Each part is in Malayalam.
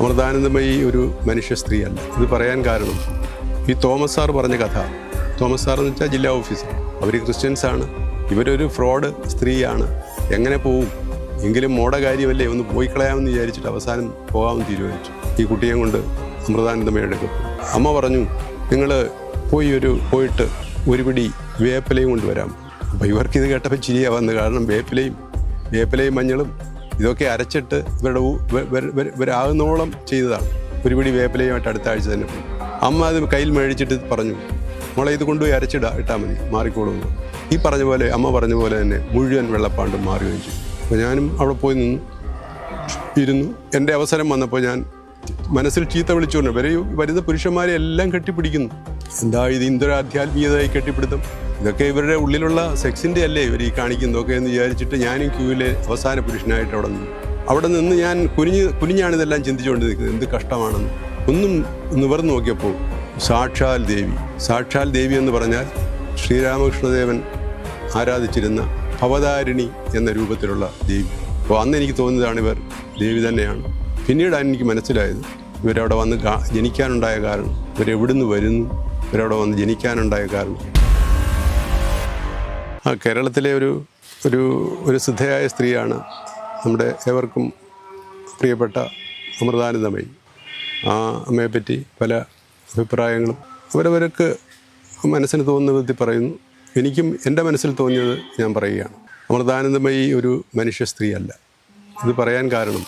അമൃതാനന്ദമയി ഒരു മനുഷ്യ സ്ത്രീയല്ല. ഇത് പറയാൻ കാരണം ഈ തോമസ് സാർ പറഞ്ഞ കഥ. തോമസ് സാർ എന്ന് വെച്ചാൽ ജില്ലാ ഓഫീസർ. അവർ ക്രിസ്ത്യൻസ് ആണ്. ഇവരൊരു ഫ്രോഡ് സ്ത്രീയാണ്. എങ്ങനെ പോവും? എങ്കിലും മോട കാര്യമല്ലേ ഒന്ന് പോയി കളയാമെന്ന് വിചാരിച്ചിട്ട് അവസാനം പോകാമെന്ന് തീരുമാനിച്ചു. ഈ കുട്ടിയെ കൊണ്ട് അമൃതാനന്ദമയുടെ അമ്മ പറഞ്ഞു നിങ്ങൾ പോയി ഒരു പോയിട്ട് ഒരു പിടി വേപ്പിലയും കൊണ്ടുവരാം. അപ്പോൾ ഇത് കേട്ടപ്പോൾ ചിരിയാ വന്നു കാരണം വേപ്പിലയും വേപ്പിലയും മഞ്ഞളും ഇതൊക്കെ അരച്ചിട്ട് ഇവരുടെ ഇവരാകുന്നോളം ചെയ്തതാണ്. ഒരു പിടി വേപ്പിലയുമായിട്ട് അടുത്ത ആഴ്ച തന്നെ അമ്മ അത് കയ്യിൽ മേടിച്ചിട്ട് പറഞ്ഞു മോളെ ഇത് കൊണ്ടുപോയി അരച്ചിടാ ഇട്ടാൽ മതി മാറിക്കോളുന്നു ഈ പറഞ്ഞ പോലെ അമ്മ പറഞ്ഞ പോലെ തന്നെ മുഴുവൻ വെള്ളപ്പാണ്ടും മാറുകയും ചെയ്തു. അപ്പോൾ ഞാനും അവിടെ പോയി നിന്നു. ഇരുന്നു. എന്റെ അവസരം വന്നപ്പോൾ ഞാൻ മനസ്സിൽ ചീത്ത വിളിച്ചുകൊണ്ട് വരെ വരുന്ന പുരുഷന്മാരെ എല്ലാം കെട്ടിപ്പിടിക്കുന്നു. എന്താ ഇത് ഇന്ദ്രാധ്യാത്മീയതയായി കെട്ടിപ്പിടുത്തം? ഇതൊക്കെ ഇവരുടെ ഉള്ളിലുള്ള സെക്സിന്റെ അല്ലേ ഇവർ ഈ കാണിക്കുന്നതൊക്കെ എന്ന് വിചാരിച്ചിട്ട് ഞാനും ക്യൂവിലെ അവസാന പുരുഷനായിട്ട് അവിടെ നിന്നു. അവിടെ നിന്ന് ഞാൻ കുനിഞ്ഞ് കുനിഞ്ഞാണ് ഇതെല്ലാം ചിന്തിച്ചുകൊണ്ട് നിൽക്കുന്നത് എന്ത് കഷ്ടമാണെന്ന്. ഒന്നും നിവർന്നു നോക്കിയപ്പോൾ സാക്ഷാൽ ദേവി. സാക്ഷാൽ ദേവി എന്ന് പറഞ്ഞാൽ ശ്രീരാമകൃഷ്ണദേവൻ ആരാധിച്ചിരുന്ന ഭവതാരിണി എന്ന രൂപത്തിലുള്ള ദേവി. അപ്പോൾ അന്ന് എനിക്ക് തോന്നിയതാണ് ഇവർ ദേവി തന്നെയാണ്. പിന്നീടാണ് എനിക്ക് മനസ്സിലായത് ഇവരവിടെ വന്ന് ജനിക്കാനുണ്ടായ കാരണം ഇവരെവിടുന്ന് വരുന്നു? ഇവരവിടെ വന്ന് ജനിക്കാനുണ്ടായ കാരണം കേരളത്തിലെ ഒരു ഒരു ഒരു സിദ്ധയായ സ്ത്രീയാണ് നമ്മുടെ ഏവർക്കും പ്രിയപ്പെട്ട അമൃതാനന്ദമയി. ആ അമ്മയെപ്പറ്റി പല അഭിപ്രായങ്ങളും അവരവർക്ക് മനസ്സിന് തോന്നുന്ന വിധത്തിൽ പറയുന്നു. എനിക്കും എന്റെ മനസ്സിൽ തോന്നിയത് ഞാൻ പറയുകയാണ്. അമൃതാനന്ദമയി ഒരു മനുഷ്യ സ്ത്രീ അല്ല ഇത് പറയാൻ കാരണം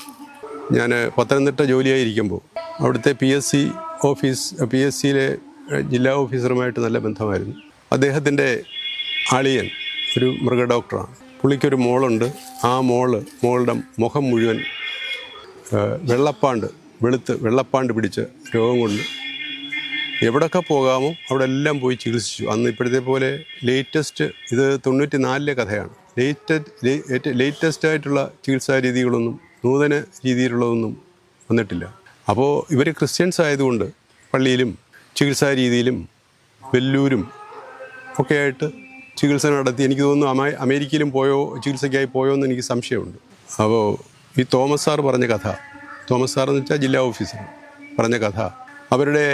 ഞാൻ പത്തനംതിട്ട ജോലിയായിരിക്കുമ്പോൾ അവിടുത്തെ P S C office P S സിയിലെ ജില്ലാ ഓഫീസറുമായിട്ട് നല്ല ബന്ധമായിരുന്നു. അദ്ദേഹത്തിന്റെ അളിയൻ ഒരു മൃഗ ഡോക്ടറാണ്. പുള്ളിക്കൊരു മോളുണ്ട്. ആ മോൾ മോളുടെ മുഖം മുഴുവൻ വെള്ളപ്പാണ്ട് വെളുത്ത് വെള്ളപ്പാണ്ട് പിടിച്ച രോഗം കൊണ്ട് എവിടൊക്കെ പോകാമോ അവിടെ എല്ലാം പോയി ചികിത്സിച്ചു. അന്ന് ഇപ്പോഴത്തെ പോലെ ലേറ്റസ്റ്റ് ഇത് തൊണ്ണൂറ്റി നാലിലെ കഥയാണ് ലേറ്റസ്റ്റ് ലേറ്റസ്റ്റ് ആയിട്ടുള്ള ചികിത്സാ രീതികളൊന്നും നൂതന രീതിയിലുള്ളതൊന്നും വന്നിട്ടില്ല. അപ്പോൾ ഇവർ ക്രിസ്ത്യൻസ് ആയതുകൊണ്ട് പള്ളിയിലും ചികിത്സാ രീതിയിലും വെല്ലൂരും ഒക്കെ ആയിട്ട് ചികിത്സ നടത്തി എനിക്ക് തോന്നുന്നു അമേ അമേരിക്കയിലും പോയോ ചികിത്സയ്ക്കായി പോയോ എന്ന് എനിക്ക് സംശയമുണ്ട്. അപ്പോൾ ഈ തോമസ് സാർ പറഞ്ഞ കഥ തോമസ് സാർ എന്ന് വെച്ചാൽ ജില്ലാ ഓഫീസർ പറഞ്ഞ കഥ അവരുടെ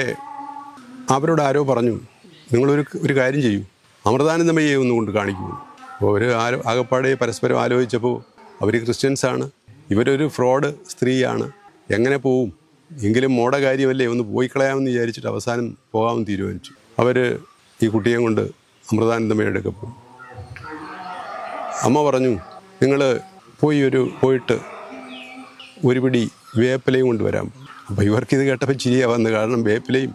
അവരോട് ആരോ പറഞ്ഞു നിങ്ങളൊരു ഒരു കാര്യം ചെയ്യൂ അമൃതാനന്ദമയെ ഒന്നുകൊണ്ട് കാണിക്കൂ. അപ്പോൾ അവർ ആരോ ആകപ്പാടെ പരസ്പരം ആലോചിച്ചപ്പോൾ അവർ ക്രിസ്ത്യൻസാണ് ഇവരൊരു ഫ്രോഡ് സ്ത്രീയാണ് എങ്ങനെ പോവും എങ്കിലും മോടെ കാര്യമല്ലേ ഒന്ന് പോയി കളയാമെന്ന് വിചാരിച്ചിട്ട് അവസാനം പോകാമെന്ന് തീരുമാനിച്ചു. അവർ ഈ കുട്ടിയെ കൊണ്ട് അമൃതാനന്ദമയുടെ പോയി അമ്മ പറഞ്ഞു നിങ്ങൾ പോയി ഒരു പോയിട്ട് ഒരു പിടി വേപ്പിലയും കൊണ്ടുവരാം അപ്പോൾ ഇവർക്ക് ഇത് കേട്ടപ്പോൾ ചിരിയാ വന്നത്. കാരണം വേപ്പിലയും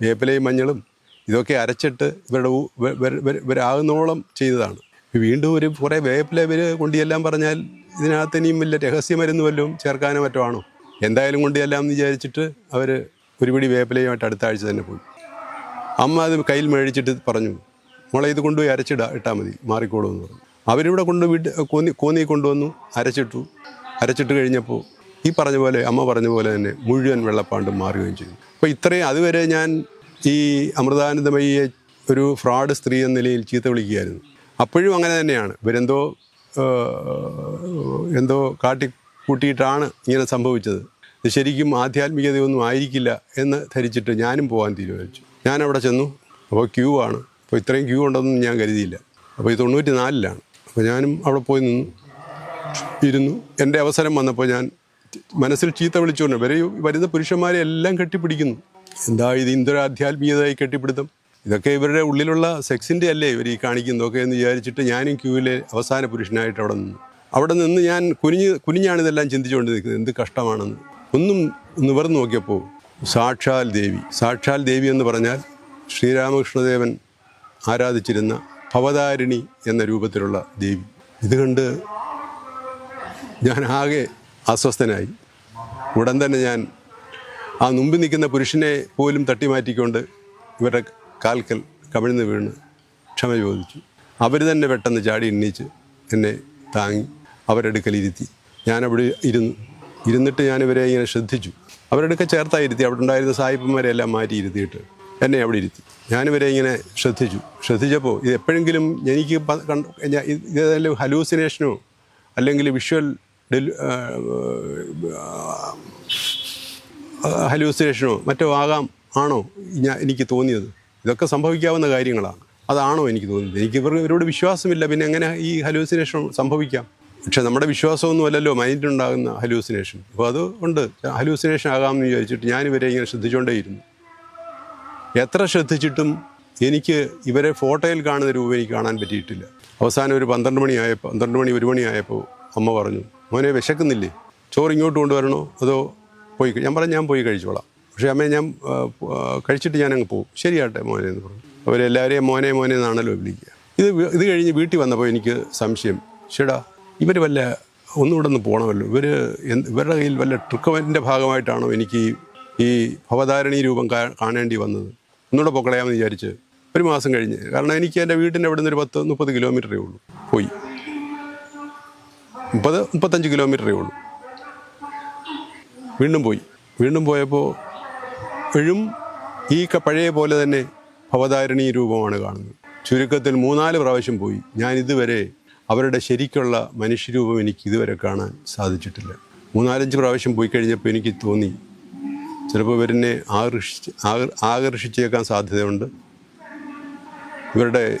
വേപ്പിലയും മഞ്ഞളും ഇതൊക്കെ അരച്ചിട്ട് ഇവരുടെ ഇവരാകുന്നോളം ചെയ്തതാണ്. വീണ്ടും ഒരു കുറേ വേപ്പില ഇവർ കൊണ്ടിയെല്ലാം പറഞ്ഞാൽ ഇതിനകത്ത് ഇനിയും വലിയ രഹസ്യമരുന്ന് വല്ലതും ചേർക്കാനോ മറ്റോ ആണോ? എന്തായാലും കൊണ്ടിയെല്ലാം എന്ന് വിചാരിച്ചിട്ട് അവർ ഒരു പിടി വേപ്പിലയുമായിട്ട് അടുത്ത ആഴ്ച തന്നെ പോയി. അമ്മ അത് കയ്യിൽ മേടിച്ചിട്ട് പറഞ്ഞു മോളെ ഇത് കൊണ്ടുപോയി അരച്ചിടാ ഇട്ടാൽ മതി മാറിക്കോളൂ എന്ന് പറഞ്ഞു. അവരിവിടെ കൊണ്ട് വീട്ട് കോന്നി കോന്നി കൊണ്ടുവന്നു അരച്ചിട്ടു. അരച്ചിട്ട് കഴിഞ്ഞപ്പോൾ ഈ പറഞ്ഞ പോലെ അമ്മ പറഞ്ഞ പോലെ തന്നെ മുഴുവൻ വെള്ളപ്പാണ്ടും മാറുകയും ചെയ്തു. അപ്പോൾ ഇത്രയും അതുവരെ ഞാൻ ഈ അമൃതാനന്ദമയ്യെ ഒരു ഫ്രോഡ് സ്ത്രീ എന്ന നിലയിൽ ചീത്ത വിളിക്കുകയായിരുന്നു. അപ്പോഴും അങ്ങനെ തന്നെയാണ്. ഇവരെന്തോ എന്തോ കാട്ടി കൂട്ടിയിട്ടാണ് ഇങ്ങനെ സംഭവിച്ചത്. ഇത് ശരിക്കും ആധ്യാത്മികതയൊന്നും ആയിരിക്കില്ല എന്ന് ധരിച്ചിട്ട് ഞാനും പോകാൻ തീരുമാനിച്ചു. ഞാൻ അവിടെ ചെന്നു. അപ്പോൾ ക്യൂ ആണ്. അപ്പോൾ ഇത്രയും ക്യൂ ഉണ്ടെന്നും ഞാൻ കരുതിയില്ല. അപ്പോൾ ഈ തൊണ്ണൂറ്റി നാലിലാണ് അപ്പോൾ ഞാനും അവിടെ പോയി നിന്നു. ഇരുന്നു. എന്റെ അവസരം വന്നപ്പോൾ ഞാൻ മനസ്സിൽ ചീത്ത വിളിച്ചുകൊണ്ട് വരെ വരുന്ന പുരുഷന്മാരെ എല്ലാം കെട്ടിപ്പിടിക്കുന്നു. എന്താ ഇത് ഇന്ദ്രാധ്യാത്മീയതയായി കെട്ടിപ്പിടുത്തം? ഇതൊക്കെ ഇവരുടെ ഉള്ളിലുള്ള സെക്സിന്റെ അല്ലേ ഇവർ ഈ കാണിക്കുന്നതൊക്കെ എന്ന് വിചാരിച്ചിട്ട് ഞാനും ക്യൂവിലെ അവസാന പുരുഷനായിട്ട് അവിടെ നിന്നു. അവിടെ നിന്ന് ഞാൻ കുനിഞ്ഞ് കുനിഞ്ഞാണ് ഇതെല്ലാം ചിന്തിച്ചുകൊണ്ട് നിൽക്കുന്നത് എന്ത് കഷ്ടമാണെന്ന്. ഒന്നും നിവർന്നു നോക്കിയപ്പോൾ സാക്ഷാൽ ദേവി. സാക്ഷാൽ ദേവി എന്ന് പറഞ്ഞാൽ ശ്രീരാമകൃഷ്ണദേവൻ ആരാധിച്ചിരുന്ന ഭവതാരിണി എന്ന രൂപത്തിലുള്ള ദേവി. ഇത് കണ്ട് ഞാൻ ആകെ അസ്വസ്ഥനായി. ഉടൻ തന്നെ ഞാൻ ആ മുമ്പിൽ നിൽക്കുന്ന പുരുഷനെ പോലും തട്ടിമാറ്റിക്കൊണ്ട് ഇവരുടെ കാൽക്കൽ കമിഴ്ന്ന് വീണ് ക്ഷമ ചോദിച്ചു. അവർ തന്നെ പെട്ടെന്ന് ചാടി എണ്ണീച്ച് എന്നെ താങ്ങി അവരെടുക്കലിരുത്തി ഞാനവിടെ ഇരുന്നു. ഇരുന്നിട്ട് ഞാനിവരെ ഇങ്ങനെ ശ്രദ്ധിച്ചു. അവരെടുക്ക ചേർത്തായിരുത്തി. അവിടെ ഉണ്ടായിരുന്ന സായിപ്പന്മാരെല്ലാം മാറ്റിയിരുത്തിയിട്ട് എന്നെ അവിടെ ഇരുത്തി. ഞാനിവരെ ഇങ്ങനെ ശ്രദ്ധിച്ചു. ശ്രദ്ധിച്ചപ്പോൾ ഇത് എപ്പോഴെങ്കിലും എനിക്ക് കണ്ട ഇതേതെങ്കിലും ഹലൂസിനേഷനോ അല്ലെങ്കിൽ വിഷ്വൽ ഹലൂസിനേഷനോ മറ്റോ ആകാം ആണോ ഞാൻ എനിക്ക് തോന്നിയത്. ഇതൊക്കെ സംഭവിക്കാവുന്ന കാര്യങ്ങളാണ്. അതാണോ എനിക്ക് തോന്നുന്നത് എനിക്ക് ഇവർ ഇവരോട് വിശ്വാസമില്ല. പിന്നെ എങ്ങനെ ഈ ഹലൂസിനേഷൻ സംഭവിക്കാം? പക്ഷെ നമ്മുടെ വിശ്വാസമൊന്നും അല്ലല്ലോ. മൈൻഡിലുണ്ടാകുന്ന ഹലൂസിനേഷൻ അപ്പോൾ അത് ഉണ്ട്. ഹലൂസിനേഷൻ ആകാമെന്ന് വിചാരിച്ചിട്ട് ഞാനിവരെ ഇങ്ങനെ ശ്രദ്ധിച്ചുകൊണ്ടേയിരുന്നു എത്ര ശ്രദ്ധിച്ചിട്ടും എനിക്ക് ഇവരെ ഫോട്ടോയിൽ കാണുന്ന രൂപം എനിക്ക് കാണാൻ പറ്റിയിട്ടില്ല. അവസാനം ഒരു പന്ത്രണ്ട് മണിയായപ്പോൾ പന്ത്രണ്ട് മണി ഒരു മണിയായപ്പോൾ അമ്മ പറഞ്ഞു മോനെ വിശക്കുന്നില്ലേ? ചോറ് ഇങ്ങോട്ട് കൊണ്ടുവരണോ? അതോ പോയി ഞാൻ പറഞ്ഞു ഞാൻ പോയി കഴിച്ചോളാം. പക്ഷേ അമ്മയെ ഞാൻ കഴിച്ചിട്ട് ഞാൻ അങ്ങ് പോകും. ശരിയാട്ടെ മോനെ എന്ന് പറഞ്ഞു. അവരെല്ലാവരെയും മോനെ മോനെ എന്നാണല്ലോ വിളിക്കുക. ഇത് ഇത് കഴിഞ്ഞ് വീട്ടിൽ വന്നപ്പോൾ എനിക്ക് സംശയം ചേടാ ഇവർ വല്ല ഒന്നുകൂടെ ഒന്ന് പോകണമല്ലോ ഇവർ ഇവരുടെ കയ്യിൽ വല്ല ട്രിക്കവന്റെ ഭാഗമായിട്ടാണോ എനിക്ക് ഈ- ഈ ഭവധാരണീ രൂപം കാണേണ്ടി വന്നത്? ഒന്നുകൂടെ പൊക്കളയാമെന്ന് വിചാരിച്ച് ഒരു മാസം കഴിഞ്ഞ്. കാരണം എനിക്ക് എന്റെ വീടിന്റെ അവിടെ നിന്ന് ഒരു പത്ത് മുപ്പത് കിലോമീറ്ററേ ഉള്ളൂ. പോയി. മുപ്പത് മുപ്പത്തഞ്ച് കിലോമീറ്ററേ ഉള്ളൂ. വീണ്ടും പോയി. വീണ്ടും പോയപ്പോൾ ഇപ്പോഴും ഈ പഴയ പോലെ തന്നെ ഭവതാരിണി രൂപമാണ് കാണുന്നത്. ചുരുക്കത്തിൽ മൂന്നാൽ പ്രാവശ്യം പോയി. ഞാൻ ഇതുവരെ അവരുടെ ശരിക്കുള്ള മനുഷ്യരൂപം എനിക്ക് ഇതുവരെ കാണാൻ സാധിച്ചിട്ടില്ല. മൂന്നാലഞ്ച് പ്രാവശ്യം പോയി കഴിഞ്ഞപ്പോൾ എനിക്ക് തോന്നി ചിലപ്പോൾ ഇവരിനെ ആകർഷിച്ച് ആകർ- ആകർഷിച്ചേക്കാൻ സാധ്യതയുണ്ട്. ഇവരുടെ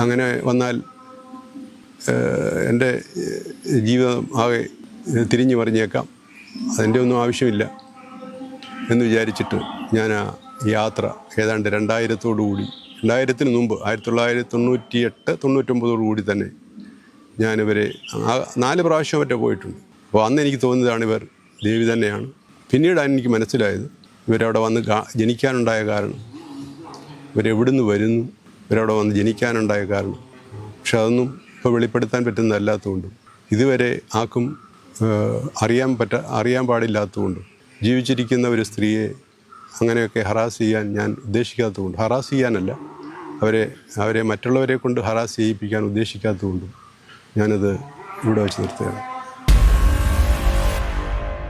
അങ്ങനെ വന്നാൽ എന്റെ ജീവിതം ആകെ തിരിഞ്ഞു മറിഞ്ഞേക്കാം. അതിന്റെ ഒന്നും ആവശ്യമില്ല എന്ന് വിചാരിച്ചിട്ട് ഞാൻ ആ യാത്ര ഏതാണ്ട് രണ്ടായിരത്തോടു കൂടി രണ്ടായിരത്തിന് മുമ്പ് ആയിരത്തി തൊള്ളായിരത്തി തൊണ്ണൂറ്റി എട്ട് തൊണ്ണൂറ്റൊമ്പതോടു കൂടി തന്നെ ഞാനിവരെ നാല് പ്രാവശ്യം മറ്റേ പോയിട്ടുണ്ട്. അപ്പോൾ അന്ന് എനിക്ക് തോന്നിയതാണ് ഇവർ ദേവി തന്നെയാണ്. പിന്നീടാണ് എനിക്ക് മനസ്സിലായത്. ഇവരവിടെ വന്ന് ജനിക്കാനുണ്ടായ കാരണം. ഇവരെവിടുന്ന് വരുന്നു? ഇവരവിടെ വന്ന് ജനിക്കാനുണ്ടായ കാരണം. പക്ഷെ അതൊന്നും ഇപ്പോൾ വെളിപ്പെടുത്താൻ പറ്റുന്നതല്ലാത്തതുകൊണ്ടും ഇതുവരെ ആർക്കും അറിയാൻ പറ്റ അറിയാൻ പാടില്ലാത്തതുകൊണ്ടും ജീവിച്ചിരിക്കുന്ന ഒരു സ്ത്രീയെ അങ്ങനെയൊക്കെ ഹറാസ് ചെയ്യാൻ ഞാൻ ഉദ്ദേശിക്കാത്തതുകൊണ്ട് ഹറാസ് ചെയ്യാനല്ല അവരെ അവരെ മറ്റുള്ളവരെ കൊണ്ട് ഹറാസ് ചെയ്യിപ്പിക്കാൻ ഉദ്ദേശിക്കാത്തതുകൊണ്ടും ഞാനത് ഇവിടെ വെച്ച് നിർത്തുകയാണ്.